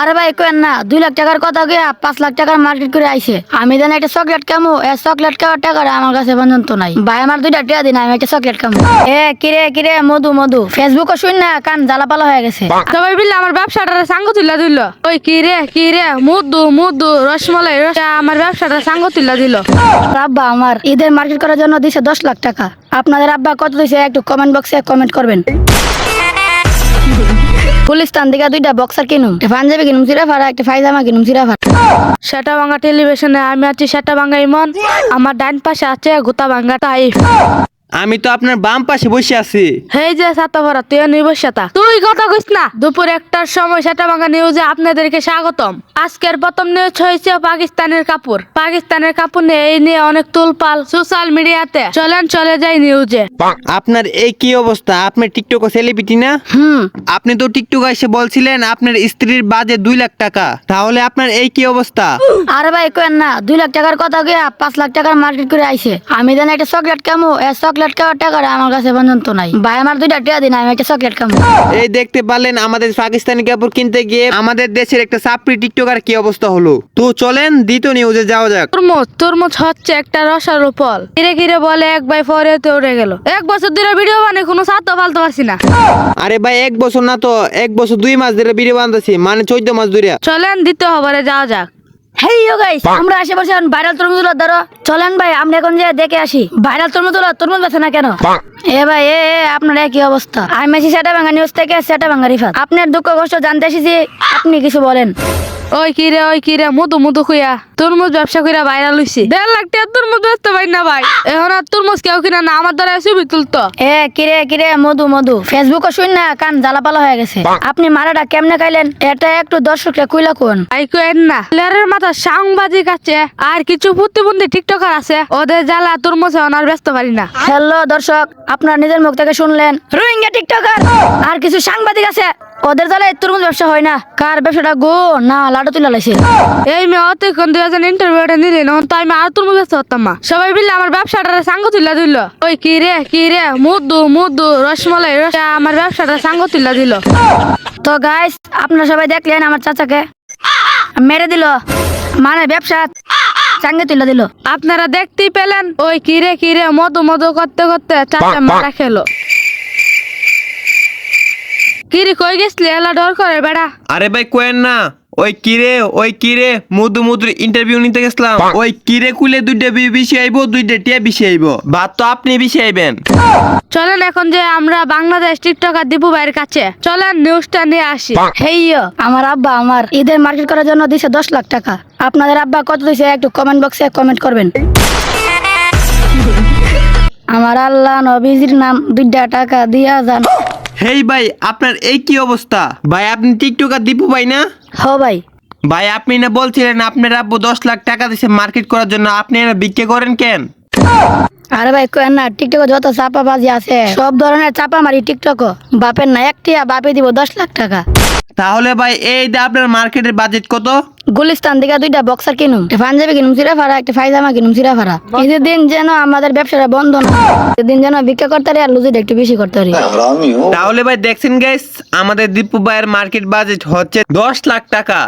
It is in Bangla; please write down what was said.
আরে ভাই কেন না দুই লাখ টাকার কথা গিয়া পাঁচ লাখ টাকার মার্কেট করে আইছে। আমি জানি একটা চকলেট কামো এ চকলেট খাওয়ার টাকা আমার কাছে পর্যন্ত নাই। ভাই আমার দুইটা টাকা দিন আমি একটা চকলেট কামো এ কিরে কিরে মধু মধু। ফেসবুকে শুন না কান জ্বালাপালা হয়ে গেছে। সবাই মিলে আমার ব্যবসাটা সাঙ্গ তুলে দিল। ওই কি রে কি রে মুদু মুদু রসমালাই রস আমার ব্যবসাটা সাঙ্গ তুলে দিল। আব্বা আমার ঈদের মার্কেট করার জন্য দিছে দশ লাখ টাকা। আপনাদের আব্বা কত দিছে একটু কমেন্ট বক্সে কমেন্ট করবেন। পুলিশতান থেকে দুইটা বক্সার কিনুম। একটা পাঞ্জাবি কিনুম সিরাফার একটা ফাইজামা কিনুম সিরাফার সেটা ভাঙ্গা টেলিভিশনে আমি আছি সেটা ভাঙ্গা ইমন। আমার ডান পাশে আছে গোতা ভাঙ্গা টাইপ আমি তো আপনার বাম পাশে বসে আছি। হেই যে সাতা ভরা তুই নিবসাতা তুই কথা কইস না। দুপুর একটার সময় সেটা ভাঙ্গা নিউজে আপনাদেরকে স্বাগতম। আজকের প্রথম নিউজ হয়েছে পাকিস্তানের কাপড়। পাকিস্তানের কাপড় নিয়ে এই নিয়ে অনেক তুলপাল সোশ্যাল মিডিয়াতে চলেন চলে যাই নিউজে আপনার এই কি অবস্থা? আপনি টিকটক সেলিব্রিটি না? হুম। আপনি তো টিকটক এসে বলছিলেন আপনার স্ত্রীর বাজে দুই লাখ টাকা। তাহলে আপনার এই কি অবস্থা? আরে ভাই কেন না দুই লাখ টাকার কথা গিয়া পাঁচ লাখ টাকার মার্কেট করে আইছে। আমি জানি একটা চকলেট কেমন এ চকলেট খাওয়ার টাকা আমার কাছে পর্যন্ত নাই। ভাই আমার দুইটা টাকা দিন আমি একটা চকলেট কামো এই দেখতে পারলেন আমাদের পাকিস্তানি কাপড় কিনতে গিয়ে আমাদের দেশের একটা সাপ্রি টিকটকার কি অবস্থা হলো? তো চলেন দ্বিতীয় নিউজে যাওয়া যাক। তরমুজ তরমুজ হচ্ছে একটা রসার ফল। কিরে কিরে বলে এক ভাই পরে তো উড়ে গেল। এক বছর ধরে ভিডিও বানিয়ে কোনো সাথে ফালতে পারছি না। আরে ভাই এক বছর না তো এক বছর দুই মাস ধরে ভিডিও বানতেছি মানে চোদ্দ মাস ধরে। চলেন দ্বিতীয় খবরে যাওয়া যাক। গাইস আমরা আশেপাশে ভাইরাল ধরো। চলেন ভাই আমরা এখন যে দেখে আসি ভাইরাল তরমুজ বেছে না কেন? এ ভাই এ আপনার কি অবস্থা। আমি আছি সেটা ভাঙা নিউজ থেকে সেটা ভাঙা রিফাত। আপনার দুঃখ কষ্ট জানতে এসেছি আপনি কিছু বলেন। ওই কিরে ওই কিরে মধু মুদু খুইয়া। তরমুজ ব্যবসা কইরা ভাইরাল হইছে দেড় লাখ টাকা তরমুজ বেচতে পারি না ভাই। এখন আর তরমুজ কেউ কিনা না আমার দ্বারা ছবি তুলতো। এ কিরে কিরে মধু মধু। ফেসবুকে শুন না কান জ্বালাপালা হয়ে গেছে। আপনি মারাটা কেমনে খাইলেন? এটা একটু দর্শকরা কুইলা কোন? আই কেন না। প্লেয়ারের মাথা সাংবাদিক আছে আর কিছু প্রতিবন্ধী টিকটকার আছে। ওদের জ্বালা তরমুজ এখন আর ব্যস্ত পারি না। হ্যালো দর্শক আপনার নিজের মুখ থেকে শুনলেন। রোহিঙ্গা টিকটকার! আর কিছু সাংবাদিক আছে ওদের জ্বালায় তরমুজ ব্যবসা হয় না। কার ব্যবসাটা গো? না লাডু তুলে লাইছে। এই মেয়ে অত কোন দুই হাজার ইন্টারভিউটা নিলেন এখন তো আমি আর তরমুজ ব্যস্ত হতাম না। সবাই মিলে আমার ব্যবসাটা সাঙ্গ তুলে দিল। ওই কি রে কি রে মুদু মুদু রসমালাই রস আমার ব্যবসাটা সাঙ্গ তুলে দিল। তো গাইস আপনারা সবাই দেখলেন আমার চাচাকে। মেরে দিল। মানে ব্যবসা চাঙ্গে তুলে দিল। আপনারা দেখতেই পেলেন ওই কিরে কিরে মধু মধু করতে করতে চারটা মারা খেলো। কিরে কই গেছলি? এলা ডর করে বেড়া। আরে ভাই কোয়েন না। ওই কিরে ওই কিরে মধু মধুর ইন্টারভিউ নিতে গেছিলাম। ওই কিরে কুলে দুইটা বেশি আইব দুইটা টিয়া বেশি আইব? ভাত তো আপনি বেশি আইবেন। চলেন এখন যে আমরা বাংলাদেশ টিকটকার দীপু ভাইয়ের কাছে। চলেন নিউজটা নিয়ে আসি। হেইয়ো। আমার আব্বা আমার ঈদের মার্কেট করার জন্য দিছে দশ লাখ টাকা। আপনাদের আব্বা কত দিছে একটু কমেন্ট বক্সে কমেন্ট করবেন। আমার আল্লাহ নবীজির নাম দুইটা টাকা দিয়া যান। হেই ভাই আপনার এই কি অবস্থা? ভাই আপনি টিকটকার দীপু ভাই না? হ ভাই। ভাই আপনি না বলছিলেন আপনার আব্বু দশ লাখ টাকা দিছে মার্কেট করার জন্য আপনি না বিক্রি করেন কেন? আরে ভাই কেন না টিকটকে যত চাপা বাজি আছে সব ধরনের চাপা মারি টিকটক বাপের না একটিয়া বাপে দিব দশ লাখ টাকা। তাহলে ভাই এই আপনার মার্কেটের বাজেট কত? গুলিস্তান থেকে দুইটা বক্সার কিনুম। একটা পাঞ্জাবি কিনুম সিরাফারা একটা ফাইজামা কিনুম সিরাফারা ঈদের দিন যেন আমাদের ব্যবসাটা বন্ধ না দিন যেন ভিক্ষা করতে পারি আর লুজিটা একটু বেশি করতে পারি। তাহলে ভাই দেখছেন গাইস আমাদের দীপু ভাইয়ের মার্কেট বাজেট হচ্ছে দশ লাখ টাকা।